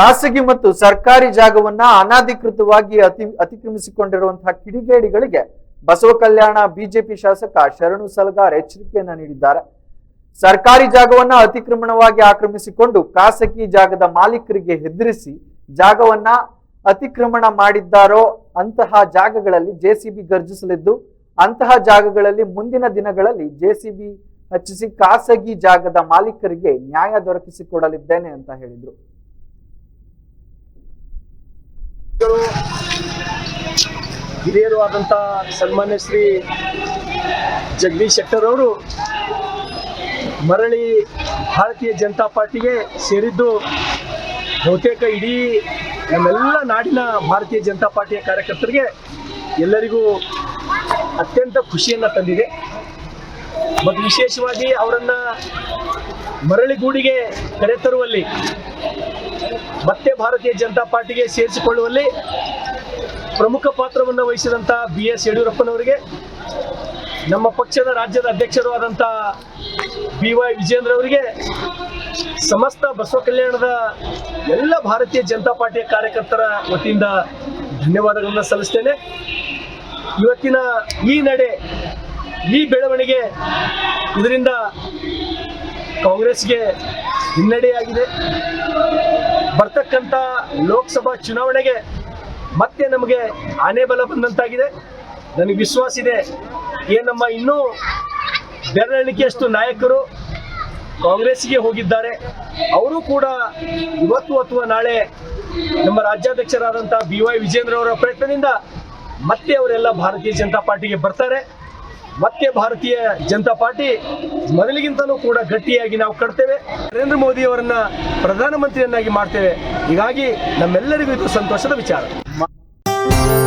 ಖಾಸಗಿ ಮತ್ತು ಸರ್ಕಾರಿ ಜಾಗವನ್ನ ಅನಧಿಕೃತವಾಗಿ ಅತಿ ಅತಿಕ್ರಮಿಸಿಕೊಂಡಿರುವಂತಹ ಕಿಡಿಗೇಡಿಗಳಿಗೆ ಬಸವ ಕಲ್ಯಾಣ ಬಿಜೆಪಿ ಶಾಸಕ ಶರಣು ಸಲಗಾರ್ ಎಚ್ಚರಿಕೆಯನ್ನ ನೀಡಿದ್ದಾರೆ. ಸರ್ಕಾರಿ ಜಾಗವನ್ನ ಅತಿಕ್ರಮಣವಾಗಿ ಆಕ್ರಮಿಸಿಕೊಂಡು ಖಾಸಗಿ ಜಾಗದ ಮಾಲೀಕರಿಗೆ ಹೆದರಿಸಿ ಜಾಗವನ್ನ ಅತಿಕ್ರಮಣ ಮಾಡಿದ್ದಾರೋ ಅಂತಹ ಜಾಗಗಳಲ್ಲಿ ಜೆಸಿಬಿ ಗರ್ಜಿಸಲಿದ್ದು, ಅಂತಹ ಜಾಗಗಳಲ್ಲಿ ಮುಂದಿನ ದಿನಗಳಲ್ಲಿ ಜೆಸಿಬಿ ಹಚ್ಚಿಸಿ ಖಾಸಗಿ ಜಾಗದ ಮಾಲೀಕರಿಗೆ ನ್ಯಾಯ ದೊರಕಿಸಿಕೊಡಲಿದ್ದೇನೆ ಅಂತ ಹೇಳಿದ್ರು. ಹಿರಿಯರು ಸನ್ಮಾನ್ಯ ಶ್ರೀ ಜಗದೀಶ್ ಶೆಟ್ಟರ್ ಅವರು ಮರಳಿ ಭಾರತೀಯ ಜನತಾ ಪಾರ್ಟಿಗೆ ಸೇರಿದ್ದು ಬಹುತೇಕ ಇಡೀ ನಮ್ಮೆಲ್ಲ ನಾಡಿನ ಭಾರತೀಯ ಜನತಾ ಪಾರ್ಟಿಯ ಕಾರ್ಯಕರ್ತರಿಗೆ ಎಲ್ಲರಿಗೂ ಅತ್ಯಂತ ಖುಷಿಯನ್ನು ತಂದಿದೆ. ಮತ್ತು ವಿಶೇಷವಾಗಿ ಅವರನ್ನ ಮರಳಿ ಗೂಡಿಗೆ ಕರೆತರುವಲ್ಲಿ ಮತ್ತೆ ಭಾರತೀಯ ಜನತಾ ಪಾರ್ಟಿಗೆ ಸೇರಿಸಿಕೊಳ್ಳುವಲ್ಲಿ ಪ್ರಮುಖ ಪಾತ್ರವನ್ನು ವಹಿಸಿದಂಥ ಬಿ ಎಸ್ ಯಡಿಯೂರಪ್ಪನವರಿಗೆ, ನಮ್ಮ ಪಕ್ಷದ ರಾಜ್ಯದ ಅಧ್ಯಕ್ಷರು ಆದಂಥ ಬಿ ವೈ ವಿಜೇಂದ್ರ ಅವರಿಗೆ ಸಮಸ್ತ ಬಸವ ಕಲ್ಯಾಣದ ಎಲ್ಲ ಭಾರತೀಯ ಜನತಾ ಪಾರ್ಟಿಯ ಕಾರ್ಯಕರ್ತರ ವತಿಯಿಂದ ಧನ್ಯವಾದಗಳನ್ನು ಸಲ್ಲಿಸ್ತೇನೆ. ಇವತ್ತಿನ ಈ ನಡೆ, ಈ ಬೆಳವಣಿಗೆ ಇದರಿಂದ ಕಾಂಗ್ರೆಸ್ಗೆ ಹಿನ್ನಡೆಯಾಗಿದೆ. ಬರ್ತಕ್ಕಂಥ ಲೋಕಸಭಾ ಚುನಾವಣೆಗೆ ಮತ್ತೆ ನಮಗೆ ಆನೆ ಬಲ ಬಂದಂತಾಗಿದೆ. ನನಗೆ ವಿಶ್ವಾಸ ಇದೆ. ಏ, ನಮ್ಮ ಇನ್ನೂ ಬೆರಳಿಕೆಯಷ್ಟು ನಾಯಕರು ಕಾಂಗ್ರೆಸ್ಗೆ ಹೋಗಿದ್ದಾರೆ. ಅವರು ಕೂಡ ಇವತ್ತು ಅಥವಾ ನಾಳೆ ನಮ್ಮ ರಾಜ್ಯಾಧ್ಯಕ್ಷರಾದಂತಹ ಬಿ ವೈ ವಿಜೇಂದ್ರ ಅವರ ಪ್ರಯತ್ನದಿಂದ ಮತ್ತೆ ಅವರೆಲ್ಲ ಭಾರತೀಯ ಜನತಾ ಪಾರ್ಟಿಗೆ ಬರ್ತಾರೆ. ಮತ್ತೆ ಭಾರತೀಯ ಜನತಾ ಪಾರ್ಟಿ ಮೊದಲಿಗಿಂತಲೂ ಕೂಡ ಗಟ್ಟಿಯಾಗಿ ನಾವು ಕಟ್ತೇವೆ. ನರೇಂದ್ರ ಮೋದಿ ಅವರನ್ನ ಪ್ರಧಾನಮಂತ್ರಿಯನ್ನಾಗಿ ಮಾಡ್ತೇವೆ. ಹೀಗಾಗಿ ನಮ್ಮೆಲ್ಲರಿಗೂ ಇದು ಸಂತೋಷದ ವಿಚಾರ. Música